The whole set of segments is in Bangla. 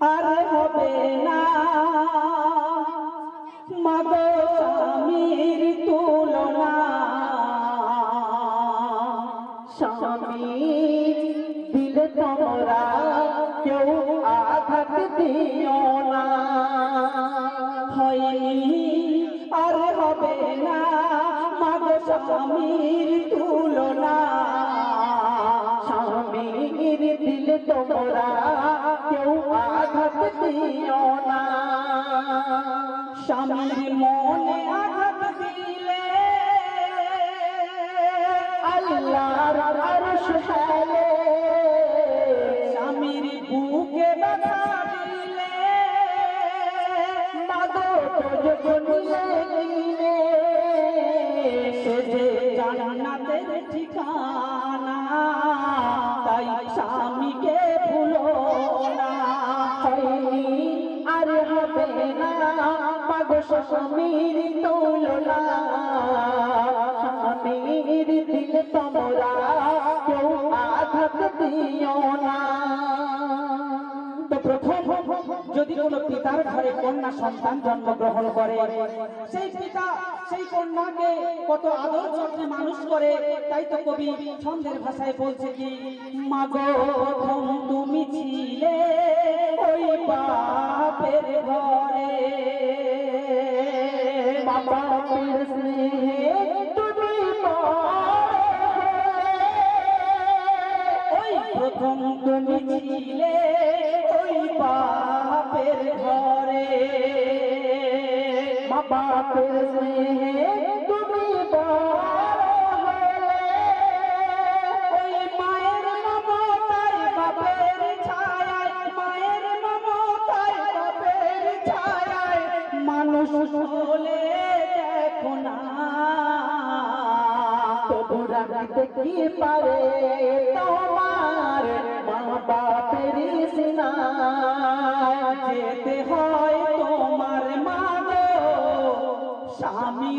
আর হবে না। মাগো স্বামীর তুলনা। স্বামী দিল তোমরা কেউ আঘাত দিও না। হয়নি, আর হবে না। মাগো স্বামীর তোমরা কেউ আঘাত দিও না। স্বামীর হেলে স্বামীর তুলনা, স্বামীর দিল তোমরা যদি কোনো পিতার ঘরে কন্যা সন্তান জন্মগ্রহণ করে, সেই পিতা সেই কন্যাকে কত আদর যত্নে মানুষ করে, তাই তো কবি ছন্দের ভাষায় বলছে কি মাগো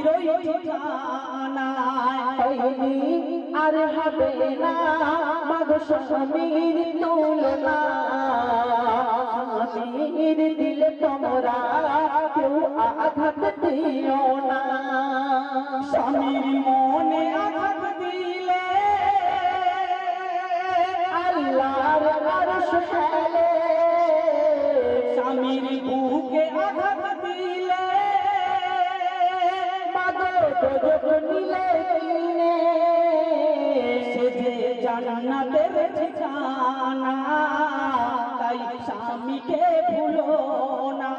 ওই ঠিকানায় আর হবে না মাগো স্বামীর তুলনা স্বামীর দিল তোমরা কেউ আঘাত দিও না স্বামীর মনে আঘাত দিলে আল্লাহর আরশ হেলে জান্নাতের ঠিকানা। তাই স্বামীকে ভুলো না।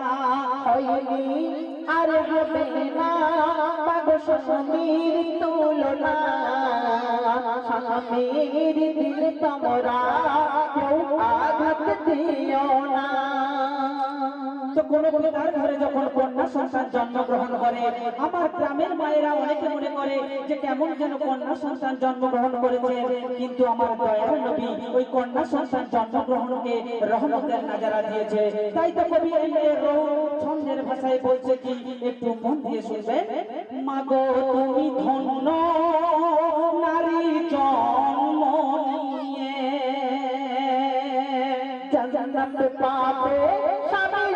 আর হবে না মাগো স্বামীর তুলনা। স্বামীর দিল তোমরা আঘাত দিও না। তো কোন কোন তার ঘরে যখন কন্যা সন্তান জন্মগ্রহণ করে, আমার গ্রামের মায়েরা অনেকে মনে করে যে কেমন যেন কন্যা সন্তান জন্মগ্রহণ করেছে। কিন্তু আমার দয়ার নবী ওই কন্যা সন্তান জন্মগ্রহণকে রহমতের নাজারা দিয়েছে। তাই তো কবি এই ছন্দের ভাষায় বলছে কি, একটু মন দিয়ে শুনবেন? মাগো, তুমি ধন্য নারী জন্ম নিয়ে জান্নাত পাবে সেবা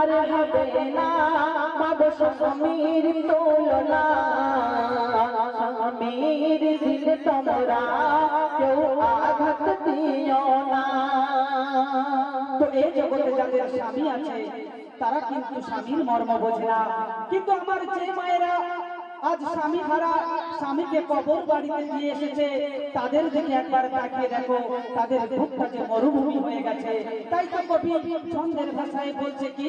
আর হবে না। পাবো স্বামীর তুলনা। স্বামীর দিল তোমরা কেউ আঘাত দিও না। তো এই জগতে যাদের স্বামী আছে, তারা কিন্তু স্বামীর মর্ম বোঝে না। কিন্তু আমার যে মায়েরা আজ স্বামী হারা স্বামীকে কবর বাড়িতে দিয়ে এসেছে। তাদের দেখে একবার তাকিয়ে দেখো, তাদের বুকটা মরুভূমি হয়ে গেছে। তাই তো কবি ছন্দের ভাষায় বলছে কি,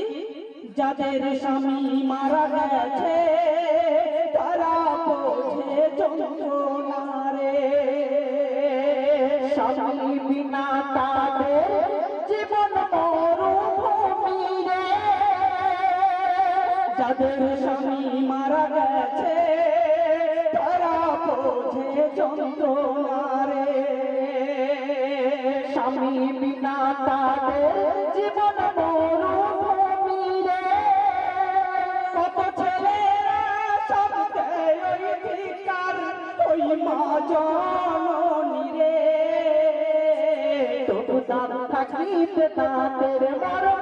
যাদের স্বামী মারা গেছে, তারা বোঝে যন্ত্রণা রে স্বামী যাদের স্বামী মারা গেছে তারা বোঝে যন্ত্রণা রে স্বামী বিনা তাদের জীবন মরুভূমি রে কত ছেলেরা সব ওই মা জননী রে তবু দাম থাকিতে তাদের মরণ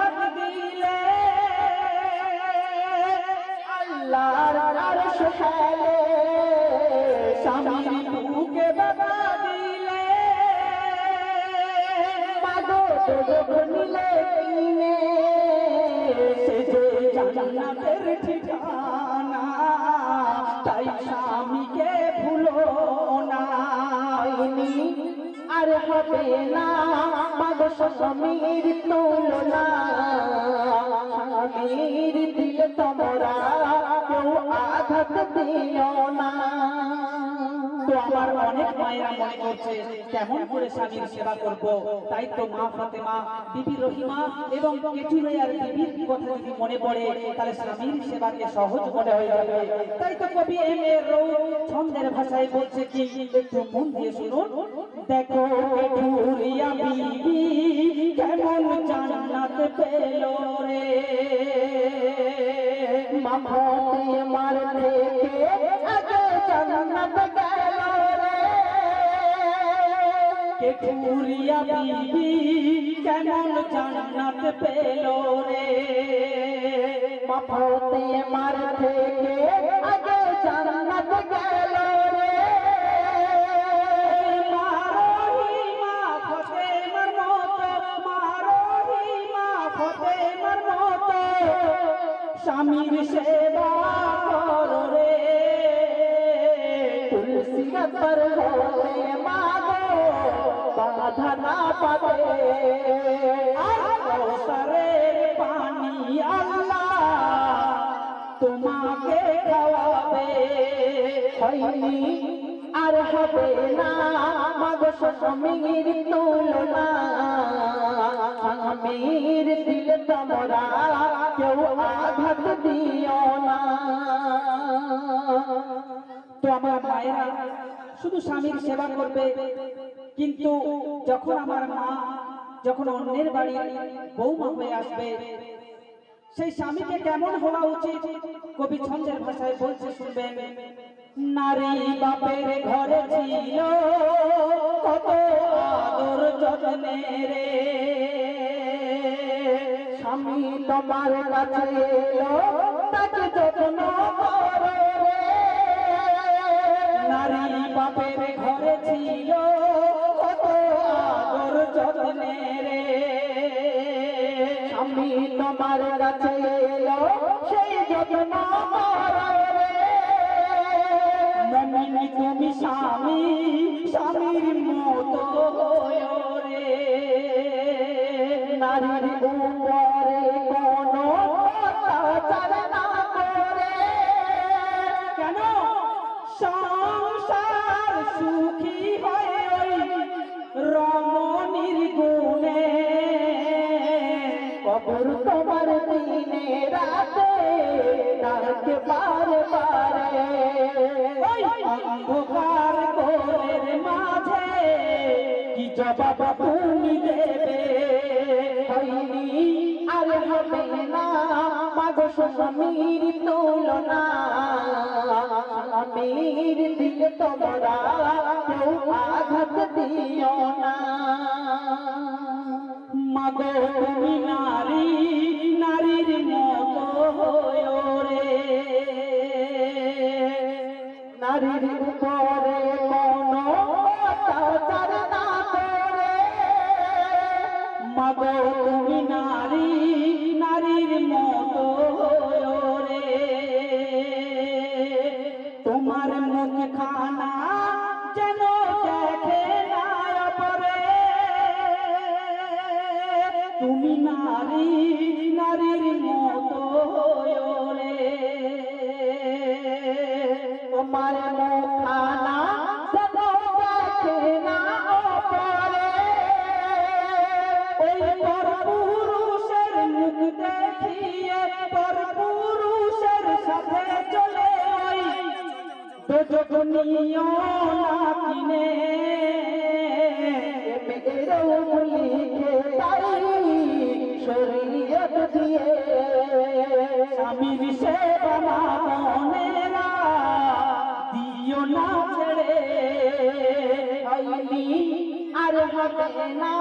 জান্নাতের ঠিকানা। তাই স্বামীকে ভুলো না। আর হবে না মাগো স্বামীর তুলনা। স্বামীর দিলে তোমরা কেউ আঘাত দিও না। আমার অনেক মায়েরা মনে করছে, কেমন করে স্বামীর সেবা করব? তাই মা ফাতেমা, বিবি রহিমা এবং কেটুরিয়ার বিবির কথা যদি মনে পড়ে, তাহলে স্বামীর সেবাকে সহজ মনে হয়ে যাবে। তাই তো কবি এম এ রৌ ছন্দের ভাষায় বলছে কি, একটু মন দিয়ে শুনুন। দেখো কেটুরিয়া বিবি কেমন জান্নাত পেল রে। মামতে মার থেকে আগে জান্নাত গেল কেঠুরিয়া বিবি কেমন জান্নাত পেল রে। মামতে মার থেকে আগে জান্নাত গেল রে। মারোহি মা ফতেমার মতো মারোহি মা ফতেমার মতো, স্বামীর সেবা করো রে। তুলসী বাধা না পাবে সরের পানি আল্লাহ তোমাকে খাওয়াবে। হয়নি আর হবে না মাগো স্বামীর তুলনা। সমীর দিল তোমরা কেউ আঘাত দিও না। তো আমার মায়েরা শুধু স্বামীর সেবা করবে। কিন্তু যখন আমার মা, যখন অন্যের বাড়ি বৌমা হয়ে আসবে, সেই স্বামীকে কেমন হওয়া উচিত? কবি ছন্দের ভাষায় বলছে, শুনবেন, নারী বাপের ঘরে ছিল, কত আদর যত্নে রে। স্বামী তোমার কাছে এলো তোমার কাছে এলো সেই যত্ন তুমি স্বামী স্বামীর মতো বারে বারে ওই অন্ধকার ঘরের মাঝে কি জবাব তুমি দেবে? আর হবে না। মাগো স্বামীর তুলনা। স্বামীর দিলে তোমরা কেউ আঘাত দিও। মুখ খানা যেন আর না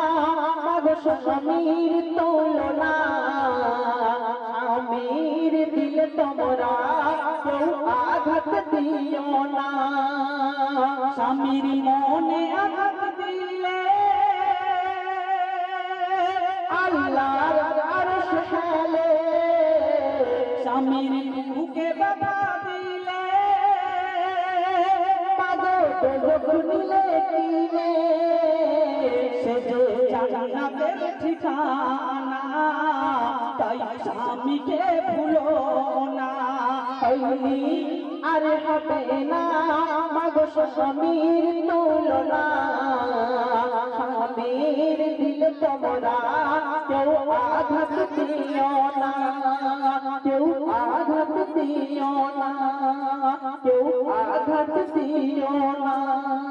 মাগো স্বামীর তুলনা স্বামীর দিলে তোমরা কেউ আঘাত দিও না। স্বামীর মনে আঘাত দিলে আল্লাহর আরশ হেলে স্বামীর বুকে বাধা ঠিকানা তাই স্বামীকে ভুলো না। আর হবে না মাগো স্বামীর তুলনা। স্বামীর দিল তোমরা কেউ আঘাত দিও না। কেউ আঘাত দিও না। কেউ আঘাত দিও না।